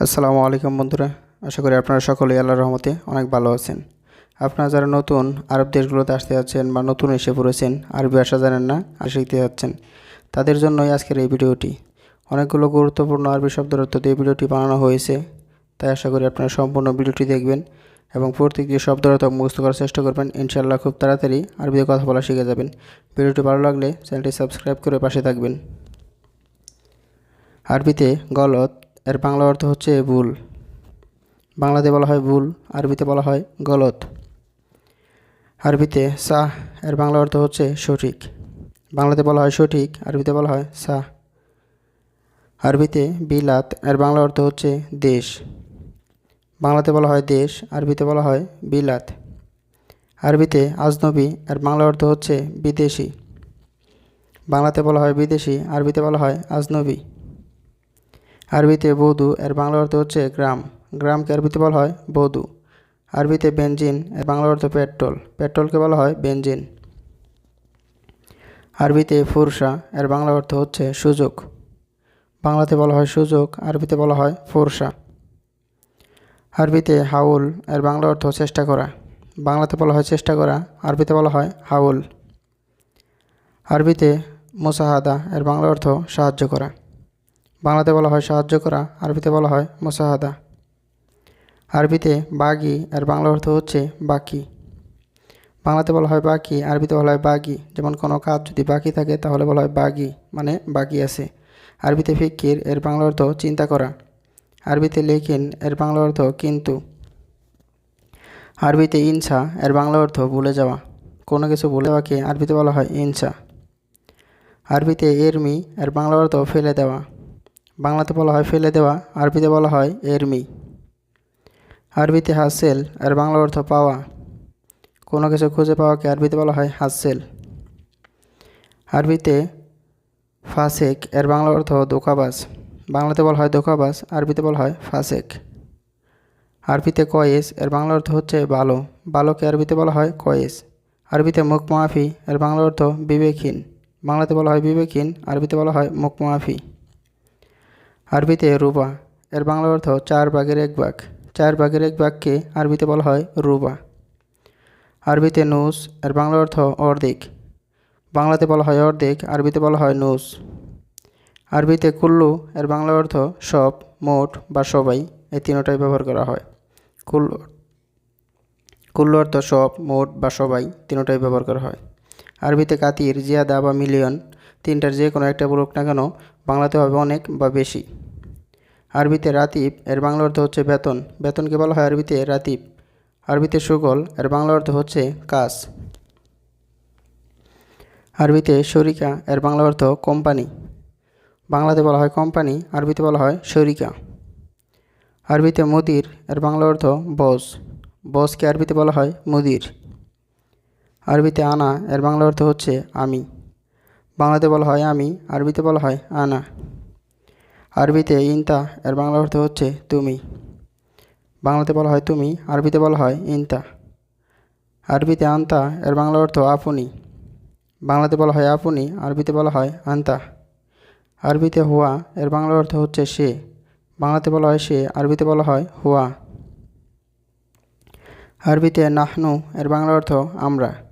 আসসালামু আলাইকুম বন্ধুরা, আশা করি আপনারা সকলেই আল্লাহর রহমতে অনেক ভালো আছেন। আপনারা যারা নতুন আরব দেশগুলোতে আসতে যাচ্ছেন বা নতুন এসে পড়েছেন, আরবি ভাষা জানেন না, আর শিখতে যাচ্ছেন, তাদের জন্যই আজকের এই ভিডিওটি। অনেকগুলো গুরুত্বপূর্ণ আরবি শব্দের অর্থ দিয়ে ভিডিওটি বানানো হয়েছে, তাই আশা করি আপনারা সম্পূর্ণ ভিডিওটি দেখবেন এবং প্রত্যেকটি শব্দের অর্থ মুখস্থ করার চেষ্টা করবেন। ইনশাআল্লাহ খুব তাড়াতাড়ি আরবিতে কথা বলা শিখে যাবেন। ভিডিওটি ভালো লাগলে চ্যানেলটি সাবস্ক্রাইব করে পাশে থাকবেন। আরবিতে গলত এর বাংলা অর্থ হচ্ছে ভুল। বাংলাতে বলা হয় ভুল, আরবিতে বলা হয় গলত। আরবিতে সাহ, এর বাংলা অর্থ হচ্ছে সঠিক। বাংলাতে বলা হয় সঠিক, আরবিতে বলা হয় সাহ। আরবিতে বিলাত, এর বাংলা অর্থ হচ্ছে দেশ। বাংলাতে বলা হয় দেশ, আরবিতে বলা হয় বিলাত। আরবিতে আজনবী, এর বাংলা অর্থ হচ্ছে বিদেশি। বাংলাতে বলা হয় বিদেশি, আরবিতে বলা হয় আজনবী। আরবিতে বৌদু, এর বাংলা অর্থ হচ্ছে গ্রাম। গ্রামকে আরবিতে বলা হয় বৌদু। আরবিতে বেঞ্জিন এর বাংলা অর্থ পেট্রোল। পেট্রোলকে বলা হয় বেঞ্জিন আরবিতে ফুরসা, এর বাংলা অর্থ হচ্ছে সুযোগ। বাংলাতে বলা হয় সুযোগ, আরবিতে বলা হয় ফুরসা। আরবিতে হাউল, এর বাংলা অর্থ চেষ্টা করা। বাংলাতে বলা হয় চেষ্টা করা, আরবিতে বলা হয় হাউল। আরবিতে মুসাহাদা, এর বাংলা অর্থ সাহায্য করা। বাংলাতে বলা হয় সাহায্য করা, আরবিতে বলা হয় মোসাহাদা আরবিতে বাগি আর বাংলা অর্থ হচ্ছে বাকি। বাংলাতে বলা হয় বাকি, আরবিতে বলা হয় বাগি। যেমন কোনো কাজ যদি বাকি থাকে, তাহলে বলা হয় বাগি মানে বাকি আছে। আরবিতে ফিকির এর বাংলা অর্থ চিন্তা করা। আরবিতে লেখিন, এর বাংলা অর্থ কিন্তু। আরবিতে ইনসা এর বাংলা অর্থ ভুলে যাওয়া। কোনো কিছু ভুলে যাওয়াকে আরবিতে বলা হয় ইনসা আরবিতে এরমি, এর বাংলা অর্থ ফেলে দেওয়া। বাংলাতে বলা হয় ফেলে দেওয়া, আরবিতে বলা হয় এরমি। আরবিতে হাসেল এর বাংলা অর্থ পাওয়া। কোনো কিছু খুঁজে পাওয়াকে আরবিতে বলা হয় হাসেল। আরবিতে ফাসেক, এর বাংলা অর্থ দোকাবাজ বাংলাতে বলা হয় দোকাবাজ আরবিতে বলা হয় ফাসেক। আরবিতে কয়েস, এর বাংলা অর্থ হচ্ছে ভালো ভালোকে আরবিতে বলা হয় কয়েস। আরবিতে মুখ মাফি, এর বাংলা অর্থ বিবেকহীন। বাংলাতে বলা হয় বিবেকহীন, আরবিতে বলা হয় মুখ মাফি। আরবিতে রুবা, এর বাংলা অর্থ চার ভাগের এক ভাগ। চার ভাগের এক ভাগকে আরবিতে বলা হয় রুবা। আরবিতে নুস, এর বাংলা অর্থ অর্ধেক। বাংলাতে বলা হয় অর্ধেক, আরবিতে বলা হয় নুস। আরবিতে কুল্লু, এর বাংলা অর্থ সব, মোট বা সবাই। এই তিনটাই ব্যবহার করা হয়। কুল্লু কুল্লু অর্থ সব, মোট বা সবাই। তিনটাই ব্যবহার করা হয়। আরবিতে কাতির, জিয়াদা বা মিলিয়ন। তিনটার যে কোনো একটা বলুক না কেন, বাংলাতে হবে অনেক বা বেশি। আরবিতে রাতিব, এর বাংলা অর্থ হচ্ছে বেতন। বেতনকে বলা হয় আরবিতে রাতিব। আরবিতে সুগল, এর বাংলা অর্থ হচ্ছে কাজ। আরবিতে শরিকা এর বাংলা অর্থ কোম্পানি। বাংলাতে বলা হয় কোম্পানি, আরবিতে বলা হয় শরিকা আরবিতে মুদির, এর বাংলা অর্থ বস। বসকে আরবিতে বলা হয় মুদির। আরবিতে আনা, এর বাংলা অর্থ হচ্ছে আমি। বাংলাতে বলা হয় আমি, আরবিতে বলা হয় আনা। আরবিতে ইনতা, এর বাংলা অর্থ হচ্ছে তুমি। বাংলাতে বলা হয় তুমি, আরবিতে বলা হয় ইনতা। আরবিতে আন্তা, এর বাংলা অর্থ আপনি। বাংলাতে বলা হয় আপনি, আরবিতে বলা হয় আন্তা। আরবিতে হুয়া, এর বাংলা অর্থ হচ্ছে সে। বাংলাতে বলা হয় সে, আরবিতে বলা হয় হুয়া। আরবিতে নাহনু, এর বাংলা অর্থ আমরা।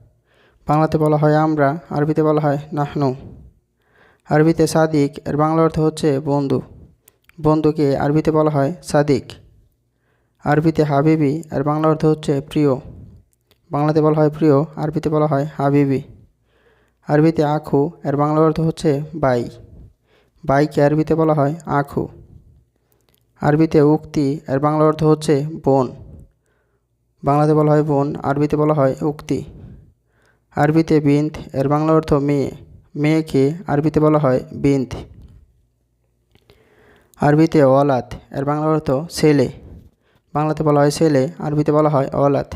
বাংলাতে বলা হয় আমরা, আরবিতে বলা হয় নাহনু। আরবিতে সাদিক, এর বাংলা অর্থ হচ্ছে বন্ধু। বন্ধুকে আরবিতে বলা হয় সাদিক। আরবিতে হাবিবি, এর বাংলা অর্থ হচ্ছে প্রিয়। বাংলাতে বলা হয় প্রিয়, আরবিতে বলা হয় হাবিবি। আরবিতে আখু, এর বাংলা অর্থ হচ্ছে বাই। বাইকে আরবিতে বলা হয় আখু। আরবিতে উক্তি, এর বাংলা অর্থ হচ্ছে বোন। বাংলাতে বলা হয় বোন, আরবিতে বলা হয় উক্তি। আরবিতে বিন্ত এর বাংলা অর্থ মেয়ে মেয়েকে আরবিতে বলা হয় বিন্ত আরবিতে অলাত, এর বাংলা অর্থ ছেলে। বাংলাতে বলা হয় ছেলে, আরবিতে বলা হয় অলাত।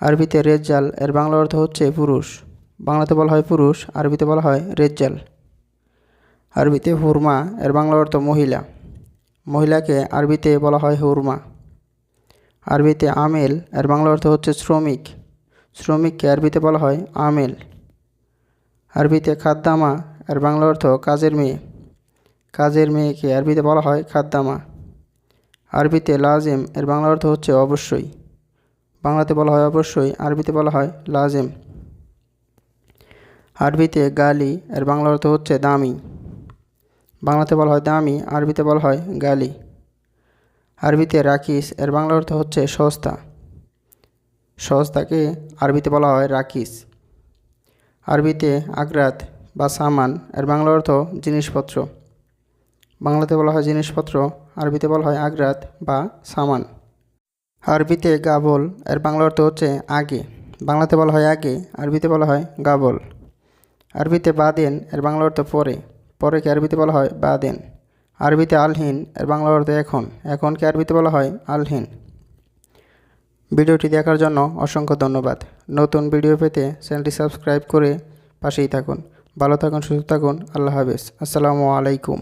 আরবিতে রেজ্জাল, এর বাংলা অর্থ হচ্ছে পুরুষ। বাংলাতে বলা হয় পুরুষ, আরবিতে বলা হয় রেজ্জাল। আরবিতে হুরমা, এর বাংলা অর্থ মহিলা। মহিলাকে আরবিতে বলা হয় হুরমা। আরবিতে আমেল, এর বাংলা অর্থ হচ্ছে শ্রমিক। শ্রমিককে আরবিতে বলা হয় আমেল। আরবিতে খাদ্দামা আর বাংলা অর্থ কাজের মেয়ে। কাজের মেয়েকে আরবিতে বলা হয় খাদ্দামা। আরবিতে লাজেম, এর বাংলা অর্থ হচ্ছে অবশ্যই। বাংলাতে বলা হয় অবশ্যই, আরবিতে বলা হয় লাজেম। আরবিতে গালি, এর বাংলা অর্থ হচ্ছে দামি। বাংলাতে বলা হয় দামি, আরবিতে বলা হয় গালি। আরবিতে রাকিস, এর বাংলা অর্থ হচ্ছে সস্তা। সস্তাকে আরবিতে বলা হয় রাকিস। আরবিতে আগ্রাত বা সামান, এর বাংলা অর্থ জিনিসপত্র। বাংলাতে বলা হয় জিনিসপত্র, আরবিতে বলা হয় আগ্রাত বা সামান। আরবিতে গাবল, এর বাংলা অর্থ হচ্ছে আগে। বাংলাতে বলা হয় আগে, আরবিতে বলা হয় গাবল। আরবিতে বাদেন, এর বাংলা অর্থ পরে। পরেকে আরবিতে বলা হয় বাদেন। আরবিতে আলহিন, এর বাংলা অর্থ এখন। এখনকে আরবিতে বলা হয় আলহিন। ভিডিওটি দেখার জন্য অসংখ্য ধন্যবাদ। নতুন ভিডিও পেতে চ্যানেলটি সাবস্ক্রাইব করে পাশেই থাকুন। ভালো থাকুন, সুস্থ থাকুন। আল্লাহ হাফেজ। আসসালামু আলাইকুম।